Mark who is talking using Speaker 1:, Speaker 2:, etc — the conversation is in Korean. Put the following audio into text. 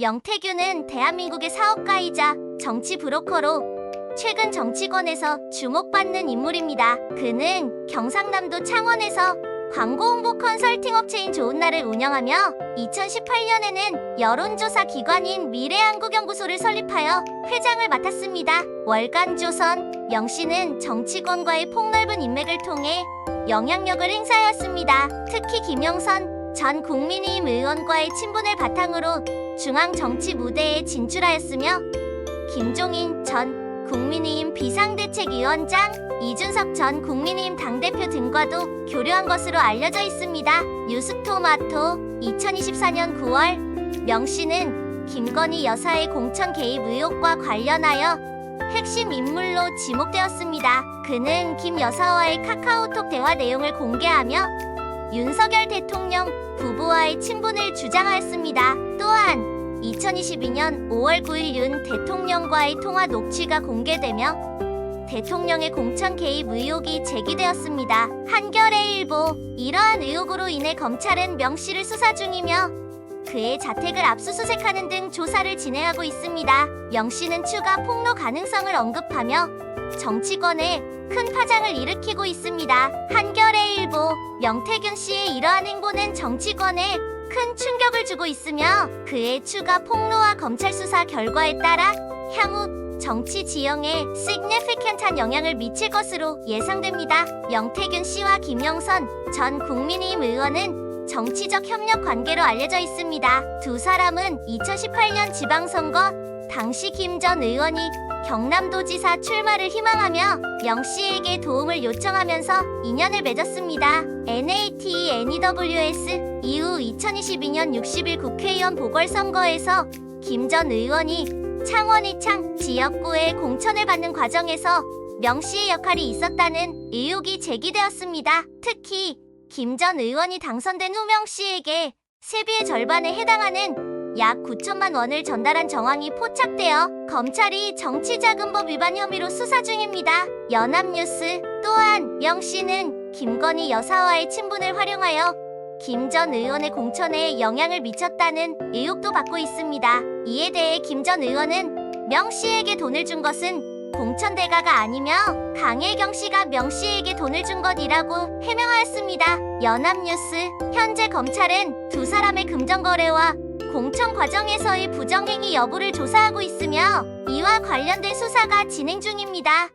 Speaker 1: 영태규는 대한민국의 사업가이자 정치 브로커로 최근 정치권에서 주목받는 인물입니다. 그는 경상남도 창원에서 광고 홍보 컨설팅 업체인 좋은 날을 운영하며 2018년에는 여론조사 기관인 미래한국연구소를 설립하여 회장을 맡았습니다. 월간 조선 명 씨는 정치권과의 폭넓은 인맥을 통해 영향력을 행사하였습니다. 특히 김영선 전 국민의힘 의원과의 친분을 바탕으로 중앙 정치 무대에 진출하였으며 김종인 전 국민의힘 비상대책위원장, 이준석 전 국민의힘 당대표 등과도 교류한 것으로 알려져 있습니다. 뉴스토마토 2024년 9월 명 씨는 김건희 여사의 공천 개입 의혹과 관련하여 핵심 인물로 지목되었습니다. 그는 김 여사와의 카카오톡 대화 내용을 공개하며 윤석열 대통령 부부와의 친분을 주장하였습니다. 또한 2022년 5월 9일 윤 대통령과의 통화 녹취가 공개되며 대통령의 공천 개입 의혹이 제기되었습니다. 한겨레 일보 이러한 의혹으로 인해 검찰은 명 씨를 수사 중이며 그의 자택을 압수수색하는 등 조사를 진행하고 있습니다. 명 씨는 추가 폭로 가능성을 언급하며 정치권에 큰 파장을 일으키고 있습니다. 한겨레 일보 명태균 씨의 이러한 행보는 정치권에 큰 충격을 주고 있으며 그의 추가 폭로와 검찰 수사 결과에 따라 향후 정치 지형에 significant한 영향을 미칠 것으로 예상됩니다. 명태균 씨와 김영선 전 국민의힘 의원은 정치적 협력 관계로 알려져 있습니다. 두 사람은 2018년 지방선거 당시 김 전 의원이 경남도지사 출마를 희망하며 명 씨에게 도움을 요청하면서 인연을 맺었습니다. NAT NEWS 이후 2022년 60일 국회의원 보궐선거에서 김 전 의원이 창원 이창 지역구의 공천을 받는 과정에서 명 씨의 역할이 있었다는 의혹이 제기되었습니다. 특히 김 전 의원이 당선된 후 명 씨에게 세비의 절반에 해당하는 약 9천만 원을 전달한 정황이 포착되어 검찰이 정치자금법 위반 혐의로 수사 중입니다. 연합뉴스 또한 명 씨는 김건희 여사와의 친분을 활용하여 김 전 의원의 공천에 영향을 미쳤다는 의혹도 받고 있습니다. 이에 대해 김 전 의원은 명 씨에게 돈을 준 것은 공천 대가가 아니며 강혜경 씨가 명 씨에게 돈을 준 것이라고 해명하였습니다. 연합뉴스 현재 검찰은 두 사람의 금전 거래와 공천 과정에서의 부정행위 여부를 조사하고 있으며 이와 관련된 수사가 진행 중입니다.